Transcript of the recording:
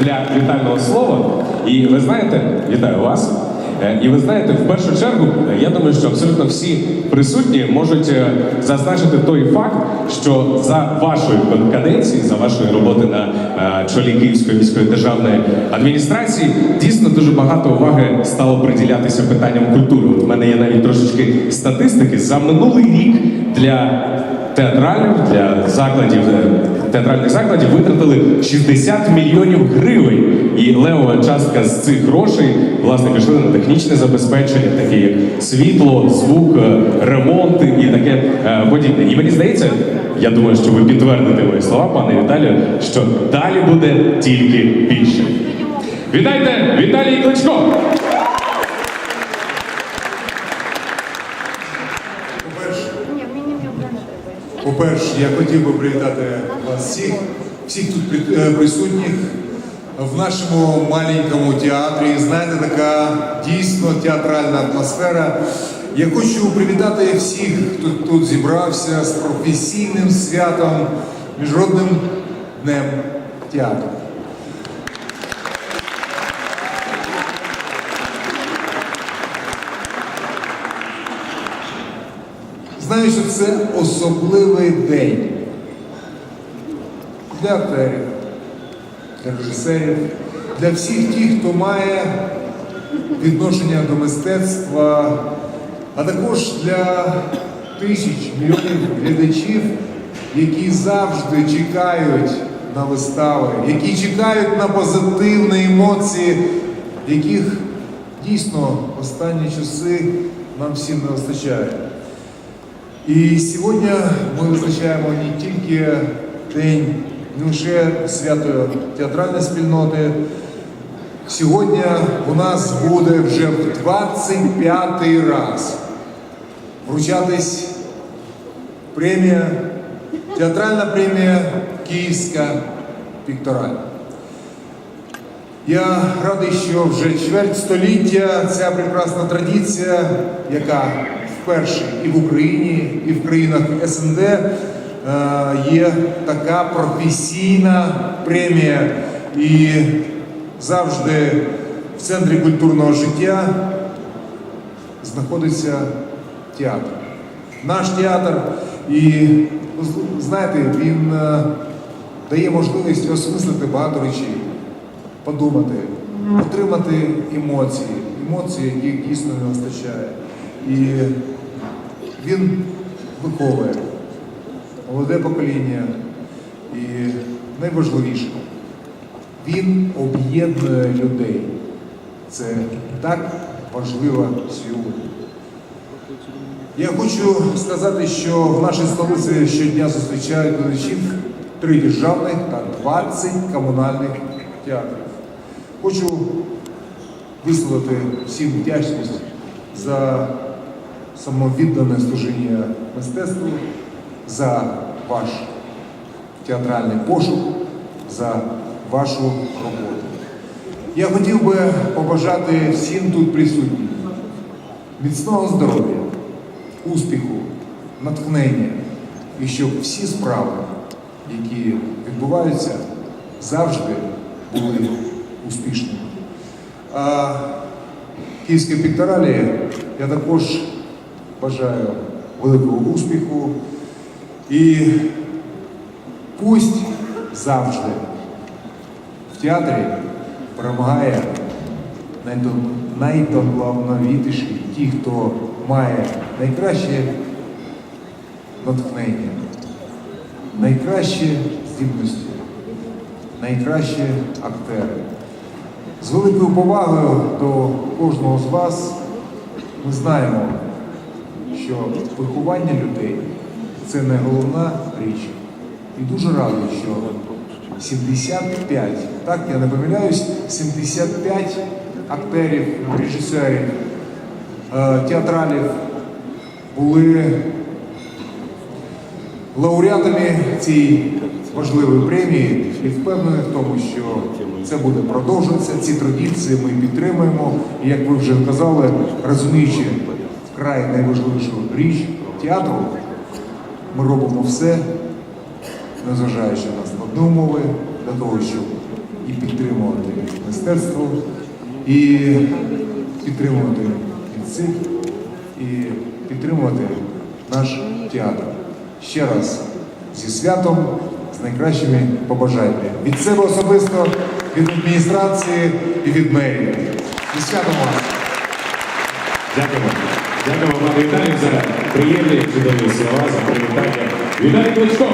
для вітального слова. І ви знаєте, вітаю вас. Е, І ви знаєте, в першу чергу, е, я думаю, що абсолютно всі присутні можуть е, зазначити той факт, що за вашої каденції, за вашої роботи на чолі Київської міської державної адміністрації, дійсно дуже багато уваги стало приділятися питанням культури. В мене є навіть трошечки статистики за минулий рік для театральних для закладів театральних закладів витратили 60 мільйонів гривень. І левова частка з цих грошей власне пішли на технічне забезпечення, таке як світло, звук, е, ремонти і таке е, подібне. І мені здається, я думаю, що ви підтвердите мої слова, пане Віталію, що далі буде тільки більше. Вітайте, Віталій Кличко! По-перше, Ні, мені не обрано треба. По-перше, я хотів би привітати вас всіх, всіх тут е, присутніх в нашому маленькому театрі. Знаєте, така дійсно театральна атмосфера. Я хочу привітати всіх, хто тут зібрався з професійним святом, Міжнародним днем театру. Знаю, що це особливий день для акторів, для режисерів, для всіх тих, хто має відношення до мистецтва, а також для тисяч мільйонів глядачів, які завжди чекають на вистави, які чекають на позитивні емоції, яких дійсно останні часи нам всім не вистачає. І сьогодні ми визначаємо не тільки день лише свято театральної спільноти. Сьогодні у нас буде вже в 25-й раз вручатись премія, театральна премія Київська піктораль. Я радий, що вже чверть століття ця прекрасна традиція, яка вперше і в Україні, і в країнах СНД е, є така професійна премія. І завжди в центрі культурного життя знаходиться театр. Наш театр, і ну, знаєте, він е, дає можливість осмислити багато речей подумати, отримати емоції, емоції, яких дійсно не вистачає. І він виховує молоде покоління. І найважливіше, він об'єднує людей. Це так важливо сьогодні. Я хочу сказати, що в нашій столиці щодня зустрічають глядачів три державних та 20 комунальних театрів. Хочу висловити всім вдячність за самовіддане служіння мистецтву, за ваш театральний пошук, за вашу роботу. Я хотів би побажати всім тут присутнім міцного здоров'я, успіху, натхнення і щоб всі справи, які відбуваються, завжди були успішними. А Київській пікторалі я також бажаю великого успіху і пусть завжди в театрі перемагає найдон- ті, хто має найкраще натхнення, найкращі здібності, найкращі актери. З великою повагою до кожного з вас ми знаємо, що виховання людей це не головна річ. І дуже радий, що 75, так я не помиляюсь, 75 актерів, режисерів, е, театралів були лауреатами цієї важливої премії і впевнений в тому, що це буде продовжуватися. Ці традиції ми підтримуємо. І як ви вже казали, розуміючи вкрай найважливішу річ театру, ми робимо все, незважаючи на складні умови, для того, щоб і підтримувати мистецтво, і підтримувати митців, і підтримувати наш театр. Ще раз зі святом, з найкращими побажаннями. Від себе особисто, від адміністрації і від мерії. Зі святом вас! Дякуємо. Дякуємо, пане Віталію, за приємні чудові слова, за привітання. Віталій Кличко!